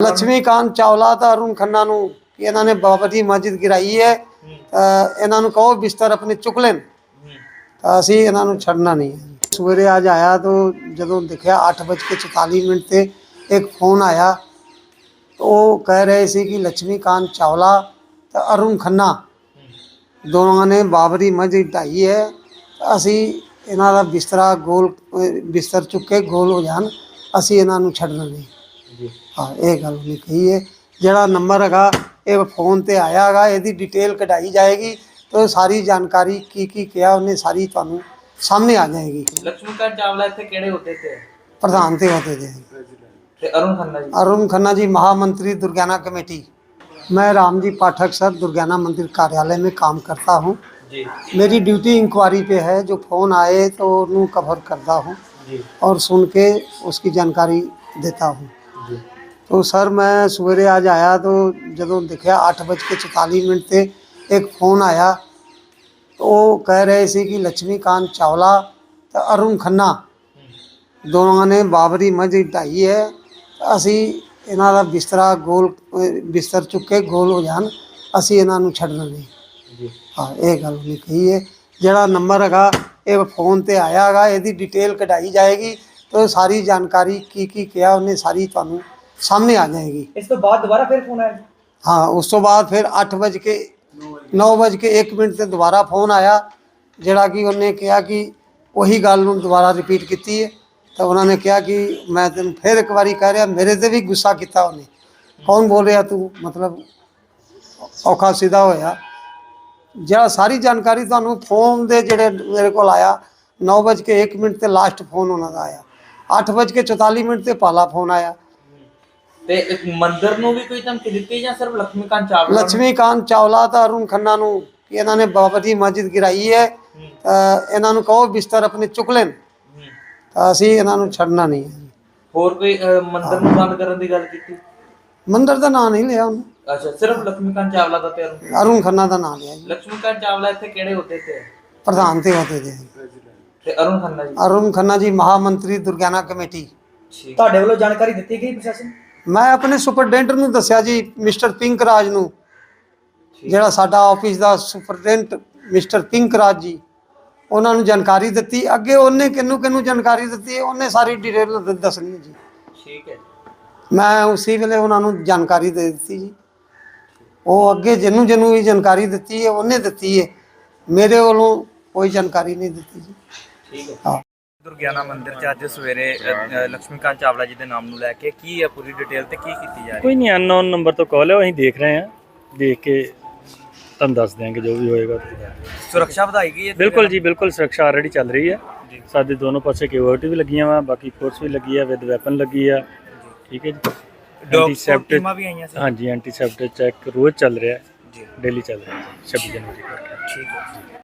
ਲక్ష్ਮੀਕਾਂਤ ਚਾਵਲਾ ਤੇ ਅਰੁਣ ਖੰਨਾ ਨੂੰ ਇਹਨਾਂ ਨੇ ਬਾਬਤੀ ਮਸਜਿਦ ਗਿਰਾਈ ਹੈ ਇਹਨਾਂ ਨੂੰ ਕਹੋ ਬਿਸਤਰ ਆਪਣੇ ਚੁੱਕ ਲੈਣ ਤਾਂ ਅਸੀਂ ਇਹਨਾਂ ਨੂੰ ਛੱਡਣਾ ਨਹੀਂ ਸਵੇਰੇ ਅੱਜ ਆਇਆ ਤਾਂ ਜਦੋਂ ਦੇਖਿਆ 8:44 ਮਿੰਟ ਤੇ ਇੱਕ ਫੋਨ ਆਇਆ ਉਹ ਕਹਿ ਰਹੇ ਸੀ ਕਿ ਲక్ష్ਮੀਕਾਂਤ ਚਾਵਲਾ ਤੇ ਅਰੁਣ ਖੰਨਾ ਦੋਵਾਂ ਨੇ ਬਾਬਰੀ ਮਸਜਿਦ ਢਾਈ ਹੈ ਅਸੀਂ ਇਹਨਾਂ ਦਾ ਬਿਸਤਰਾ ਗੋਲ ਬਿਸਤਰ ਚੁੱਕ ਕੇ ਗੋਲ ਹੋ ਜਾਣ ਅਸੀਂ ਇਹਨਾਂ ਨੂੰ ਛੱਡਣਾ ਨਹੀਂ ਹਾਂ ਇਹ ਗੱਲ ਉਹਨੇ ਕਹੀ ਹੈ ਜਿਹੜਾ ਨੰਬਰ ਹੈਗਾ ਇਹ ਫੋਨ ਤੇ ਆਇਆ ਹੈਗਾ ਇਹਦੀ ਡਿਟੇਲ ਕਢਾਈ ਜਾਏਗੀ ਤੇ ਸਾਰੀ ਜਾਣਕਾਰੀ ਕੀ ਕੀ ਕਿਹਾ ਉਹਨੇ ਸਾਰੀ ਤੁਹਾਨੂੰ ਸਾਹਮਣੇ ਆ ਜਾਏਗੀ। ਲక్ష్ਮੀਕਾਂਤ ਚਾਵਲਾ ਇੱਥੇ ਕਿਹੜੇ ਹੁੰਦੇ ਤੇ ਪ੍ਰਧਾਨ ਤੇ ਹੁੰਦੇ ਤੇ। ਤੇ ਅਰੁਣ ਖੰਨਾ ਜੀ। ਅਰੁਣ ਖੰਨਾ जी महामंत्री दुर्गाना कमेटी मैं रामजी पाठक सर दुर्गाना मंदिर कार्यालय में काम करता हूँ मेरी ड्यूटी इंक्वायरी पे है जो फ़ोन आए तो उन्होंने कवर करता ਔਰ ਸੁਣ ਕੇ ਉਸ उसकी ਜਾਣਕਾਰੀ देता हूँ तो सर मैं सवेरे आज आया तो जब देखा आठ बज के चौतालीस मिनट थे एक फ़ोन आया तो वो कह रहे थे कि लक्ष्मीकांत चावला तो अरुण ਨੇ ਬਾਬਰੀ ਮਸਜਿਦ ਢਾਈ ਹੈ। ਅਸੀਂ ਇਹਨਾਂ ਦਾ ਬਿਸਤਰਾ ਗੋਲ ਬਿਸਤਰ ਚੁੱਕੇ ਗੋਲ ਹੋ ਜਾਣ ਅਸੀਂ ਇਹਨਾਂ ਨੂੰ ਛੱਡਣਾ ਨਹੀਂ। ਜੀ। ਹਾਂ ਇਹ ਗੱਲ ਨਹੀਂ ਕਹੀ ਹੈ। ਜਿਹੜਾ ਨੰਬਰ ਹੈਗਾ ਇਹ ਫੋਨ ਤੇ ਆਇਆ ਹੈਗਾ ਇਹਦੀ ਡਿਟੇਲ ਕਢਾਈ ਜਾਏਗੀ। ਤੇ ਸਾਰੀ ਜਾਣਕਾਰੀ ਕੀ ਕੀ ਕਿਹਾ ਉਹਨੇ ਸਾਰੀ ਤੁਹਾਨੂੰ ਸਾਹਮਣੇ ਆ ਜਾਏਗੀ। ਇਸ ਤੋਂ ਬਾਅਦ ਦੁਬਾਰਾ ਫਿਰ ਫੋਨ ਆਇਆ? ਹਾਂ ਉਸ ਤੋਂ ਬਾਅਦ ਫਿਰ 8 ਵਜੇ ਕੇ 9 ਵਜੇ ਕੇ 1 ਮਿੰਟ ਤੇ ਦੁਬਾਰਾ ਫੋਨ ਆਇਆ ਜਿਹੜਾ ਕਿ ਉਹਨੇ ਕਿਹਾ ਕਿ ਉਹੀ ਗੱਲ ਨੂੰ ਦੁਬਾਰਾ ਰਿਪੀਟ ਕੀਤੀ ਹੈ। ਤਾਂ ਉਹਨਾਂ ਨੇ ਕਿਹਾ ਕਿ ਮੈਂ ਤੈਨੂੰ ਫਿਰ ਇੱਕ ਵਾਰੀ ਕਹਿ ਰਿਹਾ ਮੇਰੇ ਤੇ ਵੀ ਗੁੱਸਾ ਕੀਤਾ ਉਹਨੇ। ਕੌਣ ਬੋਲ ਰਿਹਾ ਤੂੰ? ਮਤਲਬ ਔਖਾ ਸਿੱਧਾ ਹੋਇਆ। ਜਿਹੜਾ ਸਾਰੀ ਜਾਣਕਾਰੀ ਤੁਹਾਨੂੰ ਫੋਨ ਦੇ ਜਿਹੜੇ ਮੇਰੇ ਕੋਲ ਆਇਆ 9 ਵਜੇ ਕੇ 1 ਮਿੰਟ ਤੇ ਲਾਸਟ ਫੋਨ ਉਹਨਾਂ ਦਾ ਆਇਆ। 8 ਵਜੇ ਕੇ 44 ਮਿੰਟ ਤੇ ਪਹਿਲਾ ਫੋਨ ਆਇਆ। ਤੇ ਇੱਕ ਮੰਦਰ ਨੂੰ ਵੀ ਕੋਈ ਧਮਕੀ ਦਿੱਤੀ ਜਾਂ ਸਿਰਫ ਲక్ష్ਮੀਕਾਂਤ ਚਾਵਲਾ ਲక్ష్ਮੀਕਾਂਤ ਚਾਵਲਾ ਤਾਂ ਅਰੁਣ ਖੰਨਾ ਨੂੰ ਇਹਨਾਂ ਨੇ ਬਾਬਾ ਦੀ ਮਸਜਿਦ ਗਿਰਾਈ ਹੈ। ਇਹਨਾਂ ਨੂੰ ਕਹੋ ਬਿਸਤਰ ਆਪਣੇ ਚੁੱਕ ਲੈਣ। ਤਾਂ ਅਸੀਂ ਇਹਨਾਂ ਨੂੰ ਛੱਡਣਾ ਨਹੀਂ ਹੋਰ ਕੋਈ ਮੰਦਰ ਨੂੰ ਬੰਦ ਕਰਨ ਦੀ ਗੱਲ ਕੀਤੀ? ਮੰਦਰ ਦਾ ਨਾਂ ਨਹੀਂ ਲਿਆ ਉਹਨੇ। ਅੱਛਾ ਸਿਰਫ ਲక్ష్ਮੀਕਾਂਤ ਚਾਵਲਾ ਦਾ ਤੇ ਅਰੁਣ ਖੰਨਾ ਦਾ? ਨਾਂ ਲਿਆ ਲక్ష్ਮੀਕਾਂਤ ਚਾਵਲਾ ਇੱਥੇ ਕਿਹੜੇ ਹੁੰਦੇ ਤੇ ਪ੍ਰਧਾਨ ਤੇ ਹੁੰਦੇ ਤੇ ਤੇ ਅਰੁਣ ਖੰਨਾ ਜੀ? ਅਰੁਣ ਖੰਨਾ ਜੀ ਮਹਾਮੰਤਰੀ ਦੁਰਗਿਆਨਾ ਕਮੇਟੀ। ਤੁਹਾਡੇ ਵੱਲੋਂ ਜਾਣਕਾਰੀ ਦਿੱਤੀ ਗਈ ਪ੍ਰਸ਼ਾਸਨ ਮੈਂ ਆਪਣੇ ਸੁਪਰਡੈਂਟ ਨੂੰ ਦੱਸਿਆ ਜੀ ਮਿਸਟਰ ਪਿੰਕ ਰਾਜ ਨੂੰ ਜਿਹੜਾ ਸਾਡਾ ਆਫਿਸ ਦਾ ਸੁਪਰਡੈਂਟ ਮਿਸਟਰ ਪਿੰਕ ਰਾਜ ਜੀ। ਉਹਨਾਂ ਨੂੰ ਜਾਣਕਾਰੀ ਦਿੱਤੀ। ਅੱਗੇ ਉਹਨੇ ਕਿਹਨੂੰ ਕਿਹਨੂੰ ਜਾਣਕਾਰੀ ਦਿੱਤੀ ਉਹਨੇ ਸਾਰੀ ਡਿਟੇਲ ਦੱਸਣੀ ਜੀ। ਠੀਕ ਹੈ। ਮੈਂ ਉਸੇ ਵੇਲੇ ਉਹਨਾਂ ਨੂੰ ਜਾਣਕਾਰੀ ਦੇ ਦਿੱਤੀ ਜੀ। ਉਹ ਅੱਗੇ ਜਿਹਨੂੰ ਜਿਹਨੂੰ ਵੀ ਜਾਣਕਾਰੀ ਦਿੱਤੀ ਹੈ ਉਹਨੇ ਦਿੱਤੀ ਹੈ। ਮੇਰੇ ਵੱਲੋਂ ਕੋਈ ਜਾਣਕਾਰੀ ਨਹੀਂ ਦਿੱਤੀ ਜੀ। ਠੀਕ ਹੈ। ਹਾਂ। ਦੁਰਗਿਆਨਾ ਮੰਦਿਰ ਚ ਅੱਜ ਸਵੇਰੇ ਲక్ష్ਮੀਕਾਂਤ ਚਾਵਲਾ ਜੀ ਦੇ ਨਾਮ ਨੂੰ ਲੈ ਕੇ ਕੀ ਹੈ ਪੂਰੀ ਡਿਟੇਲ ਤੇ ਕੀ ਕੀਤੀ ਜਾ ਰਹੀ ਕੋਈ ਨਹੀਂ ਅਨਨੋਨ ਨੰਬਰ ਤੋਂ ਕਾਲ ਹੈ ਅਸੀਂ ਦੇਖ ਰਹੇ ਹਾਂ। ਦੇਖ ਕੇ ਤੁਹਾਨੂੰ ਦੱਸ ਦਿਆਂਗੇ ਜੋ ਵੀ ਹੋਏਗਾ। ਹੈ ਸੁਰੱਖਿਆ ਵਧਾਈ ਗਈ ਹੈ ਬਿਲਕੁਲ ਜੀ ਬਿਲਕੁਲ ਸੁਰੱਖਿਆ ਆਲਰੇਡੀ ਚੱਲ ਰਹੀ ਹੈ। ਸਾਡੇ ਦੋਨੋਂ ਪਾਸੇ ਕਿਊਰਿਟੀ ਵੀ ਲੱਗੀਆਂ ਵਾ ਬਾਕੀ ਫੋਰਸ ਵੀ ਲੱਗੀ ਆ ਵਿਦ ਵੈਪਨ ਲੱਗੀ ਆ। ਠੀਕ ਹੈ ਜੀ। Antiseptic- ਟੀਮਾਂ ਵੀ ਆਈਆਂ ਸੀ। ਹਾਂਜੀ ਐਂਟੀਸੈਪਟਿਕ ਚੈੱਕ ਰੋਜ਼ ਚੱਲ ਰਿਹਾ। ਜੀ। ਡੇਲੀ ਚੱਲ ਰਿਹਾ 26 ਜਨਵਰੀ ਤੱਕ। ਠੀਕ ਹੈ